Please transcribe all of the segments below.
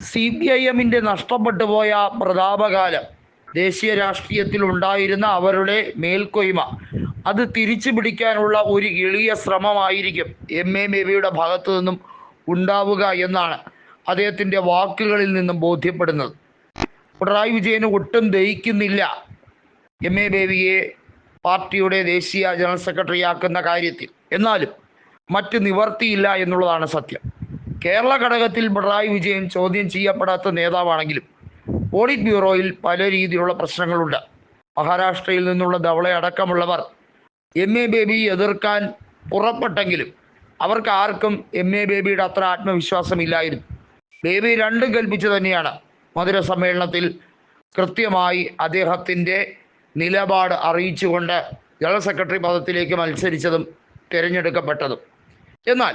C P I എമ്മിന്റെ നഷ്ടപ്പെട്ടു പോയ പ്രതാപകാലം. ദേശീയ രാഷ്ട്രീയത്തിൽ ഉണ്ടായിരുന്ന അവരുടെ മേൽക്കൊയ്മ. അത് തിരിച്ചു പിടിക്കാനുള്ള ഒരു എളിയ ശ്രമമായിരിക്കും എം എ ബേബിയുടെ ഭാഗത്തു നിന്നും ഉണ്ടാവുക എന്നാണ് അദ്ദേഹത്തിന്റെ വാക്കുകളിൽ നിന്നും ബോധ്യപ്പെടുന്നത്. പിണറായി വിജയന് ഒട്ടും ദഹിക്കുന്നില്ല എം എ ബേബിയെ പാർട്ടിയുടെ ദേശീയ ജനറൽ സെക്രട്ടറി ആക്കുന്ന കാര്യത്തിൽ. എന്നാലും മറ്റ് നിവർത്തിയില്ല എന്നുള്ളതാണ് സത്യം. കേരള ഘടകത്തിൽ പിണറായി വിജയൻ ചോദ്യം ചെയ്യപ്പെടാത്ത നേതാവാണെങ്കിലും പോളിറ്റ് ബ്യൂറോയിൽ പല രീതിയിലുള്ള പ്രശ്നങ്ങളുണ്ട്. മഹാരാഷ്ട്രയിൽ നിന്നുള്ള ധവളെ അടക്കമുള്ളവർ എം എ ബേബി എതിർക്കാൻ പുറപ്പെട്ടെങ്കിലും അവർക്ക് ആർക്കും എം എ ബേബിയുടെ അത്ര ആത്മവിശ്വാസമില്ലായിരുന്നു. ബേബി രണ്ടും കൽപ്പിച്ചു തന്നെയാണ് മധുര സമ്മേളനത്തിൽ കൃത്യമായി അദ്ദേഹത്തിന്റെ നിലപാട് അറിയിച്ചുകൊണ്ട് ജനറൽ സെക്രട്ടറി പദത്തിലേക്ക് മത്സരിച്ചതും തിരഞ്ഞെടുക്കപ്പെട്ടതും. എന്നാൽ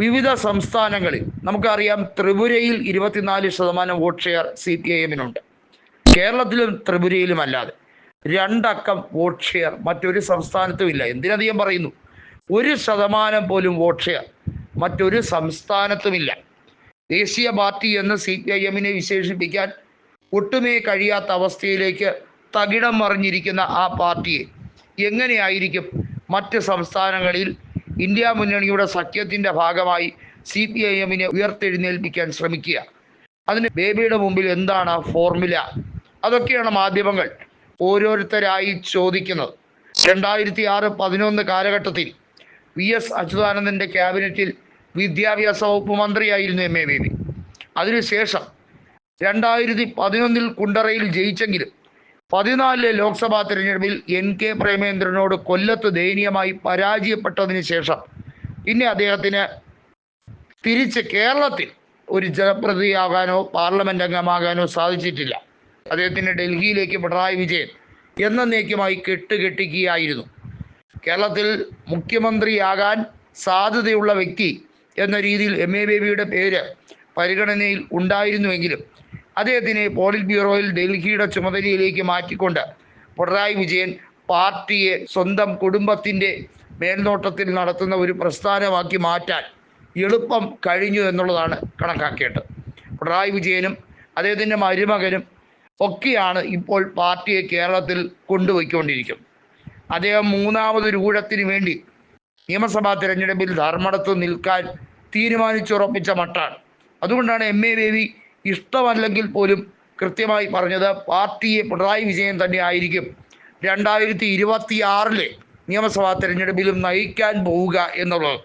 വിവിധ സംസ്ഥാനങ്ങളിൽ നമുക്കറിയാം ത്രിപുരയിൽ ഇരുപത്തിനാല് ശതമാനം vote share C P I എമ്മിനുണ്ട്. കേരളത്തിലും ത്രിപുരയിലും അല്ലാതെ രണ്ടക്കം വോട്ട് ഷെയർ മറ്റൊരു സംസ്ഥാനത്തും ഇല്ല എന്തിനധികം പറയുന്നു? ഒരു ശതമാനം പോലും വോട്ട് ഷെയർ മറ്റൊരു സംസ്ഥാനത്തുമില്ല. ദേശീയ പാർട്ടി എന്ന് സി പി ഐ എമ്മിനെ വിശേഷിപ്പിക്കാൻ ഒട്ടുമേ കഴിയാത്ത അവസ്ഥയിലേക്ക് തകിടം മറിഞ്ഞിരിക്കുന്ന ആ പാർട്ടിയെ എങ്ങനെയായിരിക്കും മറ്റ് സംസ്ഥാനങ്ങളിൽ ഇന്ത്യ മുന്നണിയുടെ സഖ്യത്തിന്റെ ഭാഗമായി സി പി ഐ എമ്മിനെ ഉയർത്തെഴുന്നേൽപ്പിക്കാൻ ശ്രമിക്കുക. അതിന് ബേബിയുടെ മുമ്പിൽ എന്താണ് ഫോർമുല? അതൊക്കെയാണ് മാധ്യമങ്ങൾ ഓരോരുത്തരായി ചോദിക്കുന്നത്. രണ്ടായിരത്തി ആറ് പതിനൊന്ന് കാലഘട്ടത്തിൽ വി എസ് അച്യുതാനന്ദന്റെ ക്യാബിനറ്റിൽ വിദ്യാഭ്യാസ വകുപ്പ് മന്ത്രിയായിരുന്നു എം എ ബേബി. അതിനുശേഷം രണ്ടായിരത്തി പതിനൊന്നിൽ കുണ്ടറയിൽ ജയിച്ചെങ്കിലും പതിനാലിലെ ലോക്സഭാ തിരഞ്ഞെടുപ്പിൽ എൻ കെ പ്രേമേന്ദ്രനോട് കൊല്ലത്ത് ദയനീയമായി പരാജയപ്പെട്ടതിന് ശേഷം പിന്നെ അദ്ദേഹത്തിന് തിരിച്ച് കേരളത്തിൽ ഒരു ജനപ്രതിയാകാനോ പാർലമെന്റ് അംഗമാകാനോ സാധിച്ചിട്ടില്ല. അദ്ദേഹത്തിന് ഡൽഹിയിലേക്ക് പിണറായി വിജയൻ എന്നേക്കുമായി കെട്ടുകെട്ടിക്കുകയായിരുന്നു. കേരളത്തിൽ മുഖ്യമന്ത്രിയാകാൻ സാധ്യതയുള്ള വ്യക്തി എന്ന രീതിയിൽ എം എ ബേബിയുടെ പേര് പരിഗണനയിൽ ഉണ്ടായിരുന്നുവെങ്കിലും അദ്ദേഹത്തിനെ പോളിറ്റ് ബ്യൂറോയിൽ ഡൽഹിയുടെ ചുമതലയിലേക്ക് മാറ്റിക്കൊണ്ട് പിണറായി വിജയൻ പാർട്ടിയെ സ്വന്തം കുടുംബത്തിന്റെ മേൽനോട്ടത്തിൽ നടത്തുന്ന ഒരു പ്രസ്ഥാനമാക്കി മാറ്റാൻ എളുപ്പം കഴിഞ്ഞു എന്നുള്ളതാണ് കണക്കാക്കേണ്ടത്. പിണറായി വിജയനും അദ്ദേഹത്തിന്റെ മരുമകനും ഒക്കെയാണ് ഇപ്പോൾ പാർട്ടിയെ കേരളത്തിൽ കൊണ്ടുപോയിക്കൊണ്ടിരിക്കും അദ്ദേഹം മൂന്നാമതൊരു ഊഴത്തിന് വേണ്ടി നിയമസഭാ തിരഞ്ഞെടുപ്പിൽ ധർമ്മടത്ത് നിൽക്കാൻ തീരുമാനിച്ചുറപ്പിച്ച മട്ടാണ്. അതുകൊണ്ടാണ് എം എ ബേബി ഇഷ്ടമല്ലെങ്കിൽ പോലും കൃത്യമായി പറഞ്ഞത് പാർട്ടിയെ പിണറായി വിജയൻ തന്നെ ആയിരിക്കും. രണ്ടായിരത്തി ഇരുപത്തി ആറിലെ നിയമസഭാ തെരഞ്ഞെടുപ്പിലും നയിക്കാൻ പോവുക എന്നുള്ളത്.